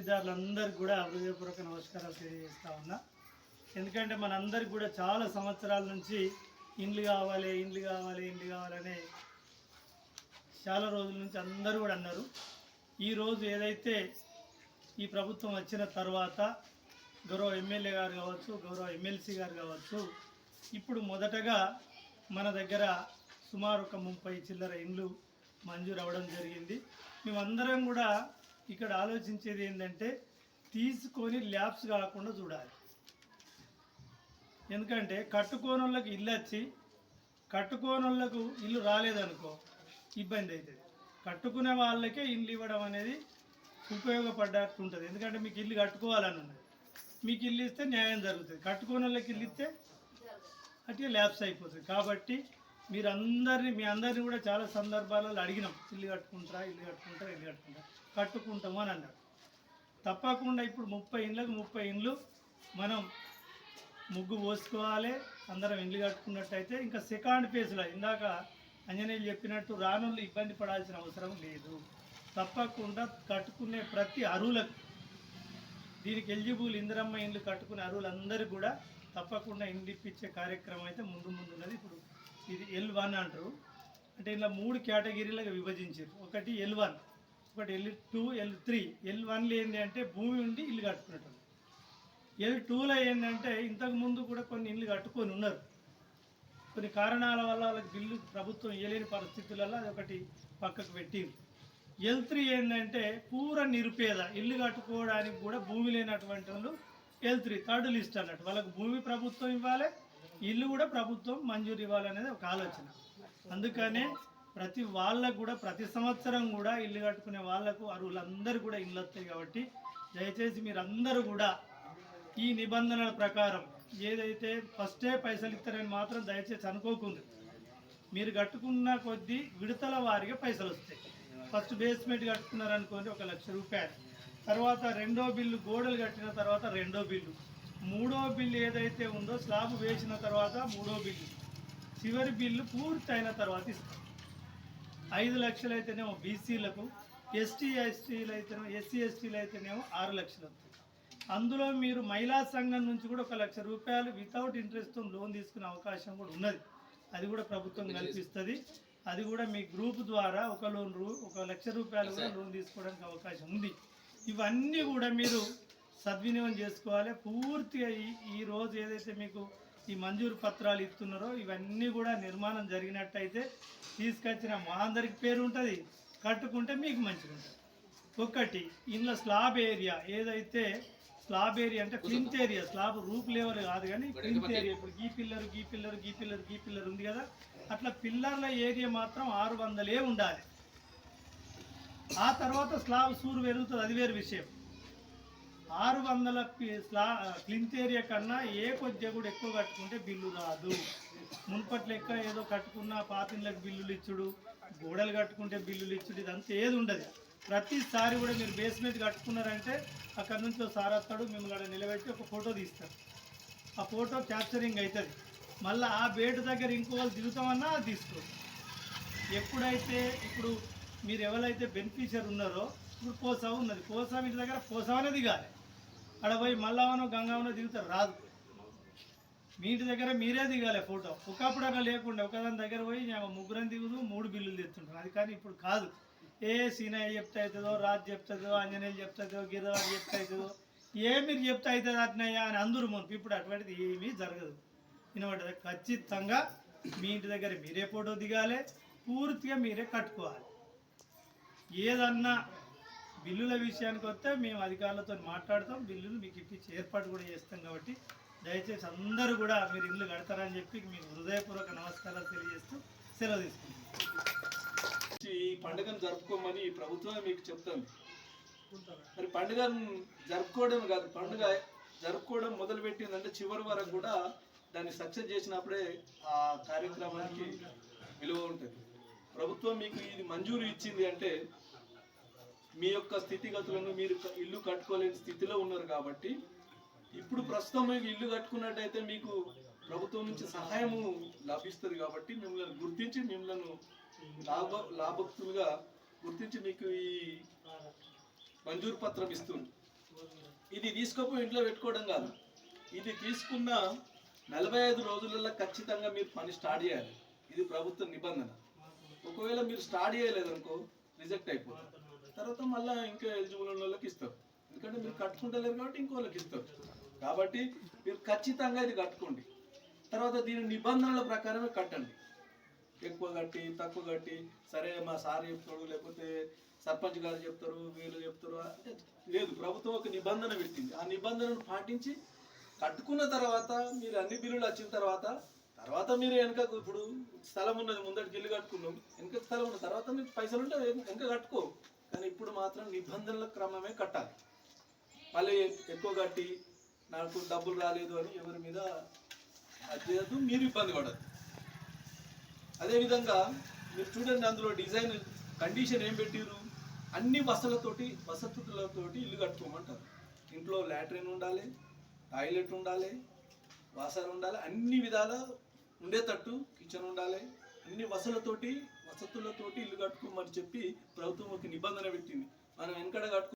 మిత్రులందరికీ కూడా హృదయపూర్వక నమస్కారాలు తెలియజేస్తా ఉన్నా. ఎందుకంటే మనందరికి కూడా చాలా సంవత్సరాల నుంచి ఇండ్లు కావాలి ఇండ్లు కావాలి ఇండ్లు కావాలనే చాలా రోజుల నుంచి అందరూ కూడా అన్నారు. ఈరోజు ఏదైతే ఈ ప్రభుత్వం వచ్చిన తర్వాత గౌరవ ఎమ్మెల్యే గారు కావచ్చు గౌరవ ఎమ్మెల్సీ గారు కావచ్చు ఇప్పుడు మొదటగా మన దగ్గర సుమారు ఒక ముప్పై చిల్లర ఇండ్లు మంజూరు అవ్వడం జరిగింది. మేమందరం కూడా ఇక్కడ ఆలోచించేది ఏంటంటే తీసుకొని ల్యాబ్స్ కాకుండా చూడాలి. ఎందుకంటే కట్టుకోనోళ్ళకి ఇల్లు వచ్చి కట్టుకోనోళ్ళకు ఇల్లు రాలేదనుకో ఇబ్బంది అవుతుంది. కట్టుకునే వాళ్ళకే ఇల్లు ఇవ్వడం అనేది ఉపయోగపడ్డట్టు ఉంటుంది ఎందుకంటే మీకు ఇల్లు కట్టుకోవాలని ఉన్నది. మీకు ఇల్లు ఇస్తే న్యాయం జరుగుతుంది. కట్టుకోని వాళ్ళకి ఇల్లు ఇస్తే అట్లా ల్యాబ్స్ అయిపోతుంది. కాబట్టి మీరు అందరినీ మీ అందరినీ కూడా చాలా సందర్భాలలో అడిగినాం. ఇల్లు కట్టుకుంటారా ఇల్లు కట్టుకుంటారా ఇల్లు కట్టుకుంటారా. కట్టుకుంటాము అని అన్నారు తప్పకుండా ఇప్పుడు ముప్పై ఇండ్లకు ముప్పై ఇండ్లు మనం ముగ్గు పోసుకోవాలి అందరం ఇండ్లు కట్టుకున్నట్టయితే ఇంకా సెకండ్ ఫేజ్లో ఇందాక అంజనేయులు చెప్పినట్టు రానులు ఇబ్బంది పడాల్సిన అవసరం లేదు. తప్పకుండా కట్టుకునే ప్రతి అరువులకు దీనికి ఎలిజిబుల్ ఇందిరమ్మ ఇండ్లు కట్టుకునే అరువులందరూ కూడా తప్పకుండా ఇండ్లు ఇప్పించే కార్యక్రమం అయితే ముందు ముందు ఉన్నది ఇప్పుడు ఇది ఎల్ వన్ అంటారు. అంటే ఇలా మూడు కేటగిరీలుగా విభజించారు. ఒకటి ఎల్ వన్ ఒకటి L two L three L వన్లో ఏంటి అంటే భూమి ఉండి ఇల్లు కట్టుకునేటప్పుడు ఎల్ టూలో ఏంటంటే ఇంతకు ముందు కూడా కొన్ని ఇల్లు కట్టుకొని ఉన్నారు. కొన్ని కారణాల వల్ల వాళ్ళకి బిల్లు ప్రభుత్వం ఇవ్వలేని పరిస్థితులలో అది ఒకటి పక్కకు పెట్టింది ఎల్ త్రీ ఏంటంటే పూర నిరుపేద. ఇల్లు కట్టుకోవడానికి కూడా భూమి లేనటువంటి వాళ్ళు ఎల్ త్రీ థర్డ్ లిస్ట్ అన్నట్టు. వాళ్ళకి భూమి ప్రభుత్వం ఇవ్వాలి ఇల్లు కూడా ప్రభుత్వం మంజూరు ఇవ్వాలనేది ఒక ఆలోచన. అందుకనే ప్రతి వాళ్ళకు కూడా ప్రతి సంవత్సరం కూడా ఇల్లు కట్టుకునే వాళ్ళకు అరువులందరూ కూడా ఇల్లు వస్తాయి కాబట్టి దయచేసి మీరందరూ కూడా ఈ నిబంధనల ప్రకారం ఏదైతే ఫస్టే పైసలు ఇస్తారని మాత్రం దయచేసి అనుకోకుండా మీరు కట్టుకున్న కొద్దీ విడతల వారిగా పైసలు వస్తాయి. ఫస్ట్ బేస్మెంట్ కట్టుకున్నారనుకోండి ఒక లక్ష రూపాయలు. తర్వాత రెండో బిల్లు గోడలు కట్టిన తర్వాత రెండో బిల్లు. మూడో బిల్లు ఏదైతే ఉందో స్లాబ్ వేసిన తర్వాత మూడో బిల్లు. చివరి బిల్లు పూర్తయిన తర్వాత ఇస్తాం ఐదు లక్షలు అయితేనేమో బీసీలకు ఎస్టీ ఎస్టీలు అయితేనేమో ఎస్సీ ఎస్టీలు అయితేనేమో ఆరు లక్షలు వస్తాయి అందులో మీరు మహిళా సంఘం నుంచి కూడా ఒక లక్ష రూపాయలు వితౌట్ ఇంట్రెస్ట్తో లోన్ తీసుకునే అవకాశం కూడా ఉన్నది. అది కూడా ప్రభుత్వం కల్పిస్తుంది. అది కూడా మీ గ్రూప్ ద్వారా ఒక లోన్ రూ ఒక లక్ష రూపాయలు కూడా లోన్ తీసుకోవడానికి అవకాశం ఉంది. ఇవన్నీ కూడా మీరు సద్వినియోగం చేసుకోవాలి. పూర్తిగా ఈ ఈ రోజు ఏదైతే మీకు ఈ మంజూరు పత్రాలు ఇస్తున్నారో ఇవన్నీ కూడా నిర్మాణం జరిగినట్టయితే తీసుకొచ్చిన మా అందరికి పేరు ఉంటుంది. కట్టుకుంటే మీకు మంచిగా ఉంటుంది. ఒకటి ఇందులో స్లాబ్ ఏరియా ఏదైతే స్లాబ్ ఏరియా అంటే plinth area slab roof level కాదు కానీ ప్లింత్ ఏరియా. ఇప్పుడు గీ పిల్లర్ గీ పిల్లర్ గీ పిల్లర్ గీ పిల్లర్ ఉంది కదా. అట్లా పిల్లర్ల ఏరియా మాత్రం ఆరు వందలే ఉండాలి. ఆ తర్వాత స్లాబ్ సూరు పెరుగుతుంది. అది వేరు విషయం. ఆరు వందల పి- స్లా ఏరియా కన్నా ఏ కొద్దిగా కూడా ఎక్కువ కట్టుకుంటే బిల్లు రాదు. మున్పటి లెక్క ఏదో కట్టుకున్న పాతిళ్ళకి బిల్లులు ఇచ్చుడు గోడలు కట్టుకుంటే బిల్లులు ఇచ్చుడు ఇదంతా ఏది ఉండదు. ప్రతిసారి కూడా మీరు బేస్మెంట్ కట్టుకున్నారంటే అక్కడ నుంచి సార్ వస్తాడు మిమ్మల్ని అక్కడ నిలబెట్టి ఒక ఫోటో తీస్తారు ఆ ఫోటో క్యాప్చరింగ్ అవుతుంది మళ్ళీ ఆ బేటు దగ్గర ఇంకో వాళ్ళు దిగుతామన్నా అది తీసుకోవచ్చు ఎప్పుడైతే ఇప్పుడు మీరు ఎవరైతే బెనిఫిషియర్ ఉన్నారో ఇప్పుడు కోసా ఉన్నది. కోసా ఇంటి దగ్గర పోసావనే దిగాలి. అక్కడ పోయి మల్లవనో గంగావనో దిగుతారు రాదు. మీ ఇంటి దగ్గర మీరే దిగాలి ఫోటో. ఒకప్పుడు అక్కడ లేకుండా ఒకదాని దగ్గర పోయి నేను ముగ్గురం దిగుదు మూడు బిల్లులు తెస్తుంటాను అది కానీ ఇప్పుడు కాదు. ఏ సీనయ్య చెప్తే అవుతుందో రాజు చెప్తుందో ఆంజనేయులు చెప్తుందో గిరివాడు చెప్తే అవుతుందో ఏ మీరు చెప్తే అవుతుంది అట్నయ్యా అని అందరూ మనకు ఇప్పుడు అటువంటిది ఏమీ జరగదు. వినబడ్డది? ఖచ్చితంగా మీ ఇంటి దగ్గర మీరే ఫోటో దిగాలి పూర్తిగా మీరే కట్టుకోవాలి. ఏదన్నా బిల్లుల విషయానికి వస్తే మేము అధికారులతో మాట్లాడతాం. బిల్లులు మీకు ఇప్పించి ఏర్పాటు కూడా చేస్తాం కాబట్టి దయచేసి అందరూ కూడా మీరు ఇల్లు కడతారని చెప్పి మీకు హృదయపూర్వక నమస్కారాలు తెలియజేస్తూ సెలవు తీసుకుంటాం ఈ పండుగను జరుపుకోమని ఈ ప్రభుత్వమే మీకు చెప్తాను మరి పండుగను జరుపుకోవడం కాదు పండుగ జరుపుకోవడం మొదలు పెట్టిందంటే చివరి వరకు కూడా దాన్ని సక్సెస్ చేసినప్పుడే ఆ కార్యక్రమానికి విలువ ఉంటుంది. ప్రభుత్వం మీకు ఇది మంజూరు ఇచ్చింది అంటే మీ యొక్క స్థితిగతులను మీరు ఇల్లు కట్టుకోలేని స్థితిలో ఉన్నారు కాబట్టి ఇప్పుడు ప్రస్తుతం మీకు ఇల్లు కట్టుకున్నట్టయితే మీకు ప్రభుత్వం నుంచి సహాయము లభిస్తుంది కాబట్టి మిమ్మల్ని గుర్తించి మిమ్మల్ని లాభ లాభక్తులుగా గుర్తించి మీకు ఈ మంజూరు పత్రం ఇస్తుంది. ఇది తీసుకపోయి ఇంట్లో పెట్టుకోవడం కాదు. ఇది తీసుకున్న నలభై ఐదు రోజులలో ఖచ్చితంగా మీరు పని స్టార్ట్ చేయాలి. ఇది ప్రభుత్వ నిబంధన. ఒకవేళ మీరు స్టార్ట్ చేయలేదనుకో రిజెక్ట్ అయిపోతుంది తర్వాత మళ్ళీ ఇంకా ఎలిజిబుల్ ఉన్న వాళ్ళకి ఇస్తారు. ఎందుకంటే మీరు కట్టుకుంటలేరు కాబట్టి ఇంకో వాళ్ళకి ఇస్తారు. కాబట్టి మీరు ఖచ్చితంగా ఇది కట్టుకోండి. తర్వాత దీని నిబంధనల ప్రకారమే కట్టండి. ఎక్కువ కట్టి తక్కువ కట్టి సరే మా సార్ చెప్తాడు లేకపోతే సర్పంచ్ గారు చెప్తారు వీళ్ళు చెప్తారు అంటే లేదు ప్రభుత్వం ఒక నిబంధన పెట్టింది. ఆ నిబంధనను పాటించి కట్టుకున్న తర్వాత మీరు అన్ని బిల్లులు వచ్చిన తర్వాత తర్వాత మీరు వెనకకు ఇప్పుడు స్థలం ఉన్నది ముందటికి ఇల్లు కట్టుకున్నాం. వెనక స్థలం ఉన్న తర్వాత మీకు పైసలు ఉంటే వెనక కట్టుకో. కానీ ఇప్పుడు మాత్రం నిబంధనల క్రమమే కట్టాలి. మళ్ళీ ఎక్కువ కట్టి నాకు డబ్బులు రాలేదు అని ఎవరి మీద అది మీరు ఇబ్బంది పడద్దు. అదేవిధంగా మీరు చూడండి అందులో డిజైన్ కండిషన్ ఏం పెట్టిరు అన్ని వసతులతోటి వసతులతోటి ఇల్లు కట్టుకోమంటారు. ఇంట్లో లాట్రిన్ ఉండాలి టాయిలెట్ ఉండాలి వాసాలు ఉండాలి అన్ని విధాల ఉండేటట్టు కిచెన్ ఉండాలి అన్ని వసతులతోటి వసతులతోటి ఇల్లు కట్టుకోమని చెప్పి ప్రభుత్వం ఒక నిబంధన పెట్టింది. మనం వెనకడ కట్టుకు